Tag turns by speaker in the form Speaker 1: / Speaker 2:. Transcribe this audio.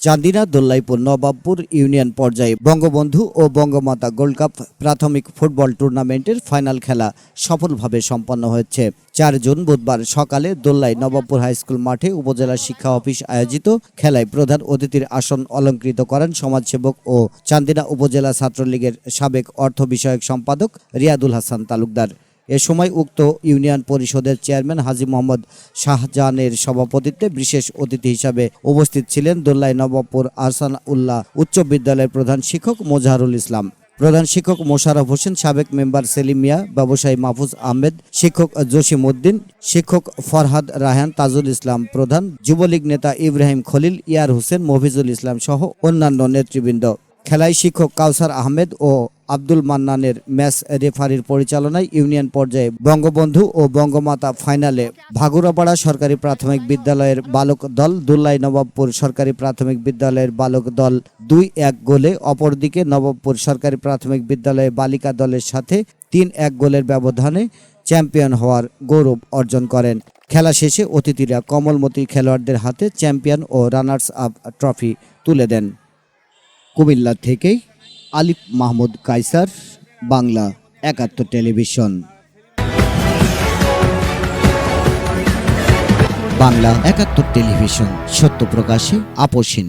Speaker 1: Chandina, দোল্লাইপুর, Nawabpur union পর্যায়ে বঙ্গবন্ধু ও Bangamata gold cup প্রাথমিক ফুটবল টুর্নামেন্টের ফাইনাল খেলা সফলভাবে সম্পন্ন হয়েছে। চার জুন বুধবার সকালে দোল্লাই নবাবপুর হাইস্কুল মাঠে উপজেলা শিক্ষা অফিস আয়োজিত খেলায় প্রধান অতিথির আসন অলঙ্কৃত করেন সমাজসেবক ও চান্দিনা উপজেলা ছাত্রলীগের সাবেক অর্থ বিষয়ক সম্পাদক রিয়াদুল হাসান তালুকদার। এ সময় উক্ত ইউনিয়ন পরিষদের চেয়ারম্যান হাজি মোহাম্মদ শাহজাহানের সভাপতিত্বে বিশেষ অতিথি হিসাবে উপস্থিত ছিলেন দোল্লাই নবাবপুর আহসান উল্লাহ উচ্চ বিদ্যালয়ের প্রধান শিক্ষক মোজাহারুল ইসলাম। প্রধান শিক্ষক মোশারফ হোসেন, সাবেক মেম্বার সেলিম মিয়া, ব্যবসায়ী মাহফুজ আহমেদ, শিক্ষক জসিম উদ্দিন, শিক্ষক ফরহাদ রায়হান, তাজুল ইসলাম প্রধান, যুবলীগ নেতা ইব্রাহিম খলিল, ইয়ার হোসেন, মফিজুল ইসলাম সহ অন্যান্য নেতৃবৃন্দ। খেলায় শিক্ষক কাউসার আহমেদ ও আব্দুল মান্নানের ম্যাচ রেফারির পরিচালনায় ইউনিয়ন পর্যায়ে বঙ্গবন্ধু ও বঙ্গমাতা ফাইনালে ভাগুরাপাড়া সরকারি প্রাথমিক বিদ্যালয়ের বালক দল, দুল্লাই নবাবপুর সরকারি প্রাথমিক বিদ্যালয়ের বালক দল দুই এক গোলে, অপরদিকে নবাবপুর সরকারি প্রাথমিক বিদ্যালয়ের বালিকা দলের সাথে তিন এক গোলের ব্যবধানে চ্যাম্পিয়ন হওয়ার গৌরব অর্জন করেন। খেলা শেষে অতিথিরা কমলমতি খেলোয়াড়দের হাতে চ্যাম্পিয়ন ও রানার্স আপ ট্রফি তুলে দেন। কুমিল্লা থেকেই আলিফ মাহমুদ কাইসার বাংলা একাত্তর টেলিভিশন। বাংলা একাত্তর টেলিভিশন সত্য প্রকাশে আপোষহীন